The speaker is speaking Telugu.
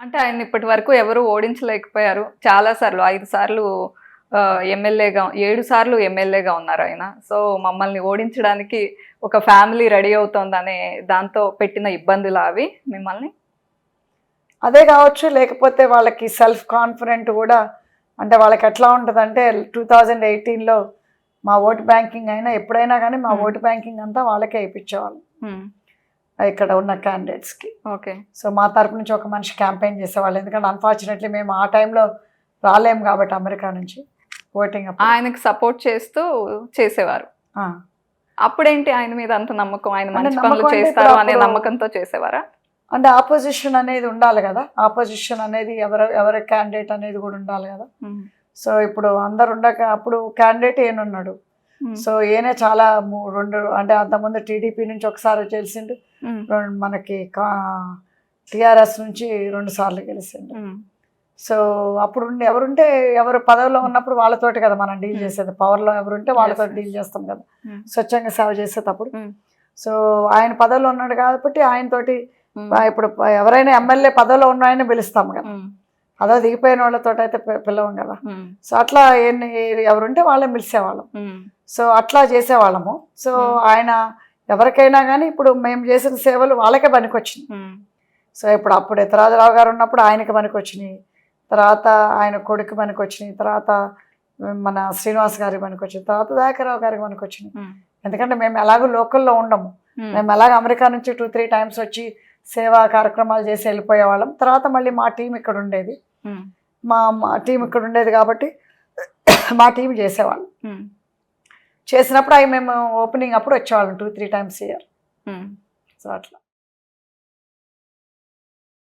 అంటే ఆయన ఇప్పటి వరకు ఎవరు ఓడించలేకపోయారు. చాలా సార్లు ఐదు సార్లు ఎమ్మెల్యేగా ఏడు సార్లు ఎమ్మెల్యేగా ఉన్నారు ఆయన. సో మమ్మల్ని ఓడించడానికి ఒక ఫ్యామిలీ రెడీ అవుతోందనే దాంతో పెట్టిన ఇబ్బందులు అవి మిమ్మల్ని? అదే కావచ్చు లేకపోతే వాళ్ళకి సెల్ఫ్ కాన్ఫిడెంట్ కూడా అంటే వాళ్ళకి ఎట్లా ఉంటుందంటే టూ థౌజండ్ ఎయిటీన్లో మా ఓటు బ్యాంకింగ్ అయినా ఎప్పుడైనా కానీ మా Hmm. ఓటు బ్యాంకింగ్ అంతా వాళ్ళకే ఇప్పించేవాళ్ళం ఉమ్, ఇక్కడ ఉన్న క్యాండిడేట్స్కి ఓకే. సో మా తరపు నుంచి ఒక మనిషి క్యాంపెయిన్ చేసేవాళ్ళు. ఎందుకంటే అన్ఫార్చునేట్లీ మేము ఆ టైంలో రాలేము కాబట్టి అమెరికా నుంచి ఓటింగ్ ఆయనకు సపోర్ట్ చేస్తూ చేసేవారు. అప్పుడేంటి ఆయన మీద అంత నమ్మకం? ఆయన మంచి పనులు చేస్తారు అనే నమ్మకంతో చేసేవారా? అంటే ఆపోజిషన్ అనేది ఉండాలి కదా. ఆపోజిషన్ అనేది ఎవరు ఎవరి క్యాండిడేట్ అనేది కూడా ఉండాలి కదా. సో ఇప్పుడు అందరు ఉండక అప్పుడు క్యాండిడేట్ ఏనున్నాడు? సో ఈయనే చాలా రెండు అంటే అంతకుముందు టీడీపీ నుంచి ఒకసారి గెలిచిండు మనకి టిఆర్ఎస్ నుంచి రెండు సార్లు గెలిచిండు సో అప్పుడు ఎవరుంటే ఎవరు పదవిలో ఉన్నప్పుడు వాళ్ళతోటి కదా మనం డీల్. చేసేది. పవర్లో ఎవరుంటే వాళ్ళతో. డీల్ చేస్తాం కదా. స్వచ్ఛంగా సేవ చేసేటప్పుడు. సో ఆయన పదవిలో ఉన్నాడు కాబట్టి ఆయనతోటి ఇప్పుడు ఎవరైనా ఎమ్మెల్యే పదవిలో ఉన్న ఆయన పిలుస్తాం కదా. పదవి దిగిపోయిన వాళ్ళతో అయితే పి- పిలవం కదా. సో అట్లా ఎన్ని ఎవరుంటే వాళ్ళని పిలిచేవాళ్ళం సో అట్లా చేసేవాళ్ళము. సో. ఆయన ఎవరికైనా కానీ ఇప్పుడు మేము చేసిన సేవలు వాళ్ళకే పనికొచ్చింది సో ఇప్పుడు అప్పుడు ఇతరాజరావు గారు ఉన్నప్పుడు ఆయనకి పనికొచ్చినాయి. తర్వాత ఆయన కొడుకు పనికొచ్చినాయి. తర్వాత మన శ్రీనివాస్ గారి పనికొచ్చింది తర్వాత దయాకరావు గారికి పనికొచ్చినాయి. ఎందుకంటే మేము ఎలాగో లోకల్లో ఉండము. మేము ఎలాగ అమెరికా నుంచి టూ త్రీ టైమ్స్ వచ్చి సేవా కార్యక్రమాలు చేసి వెళ్ళిపోయే వాళ్ళం తర్వాత మళ్ళీ మా టీం ఇక్కడ ఉండేది. మా మా టీం ఇక్కడ ఉండేది కాబట్టి మా టీం చేసేవాళ్ళం. చేసినప్పుడు అవి మేము ఓపెనింగ్ అప్పుడు వచ్చేవాళ్ళం two three times year. So అట్లా.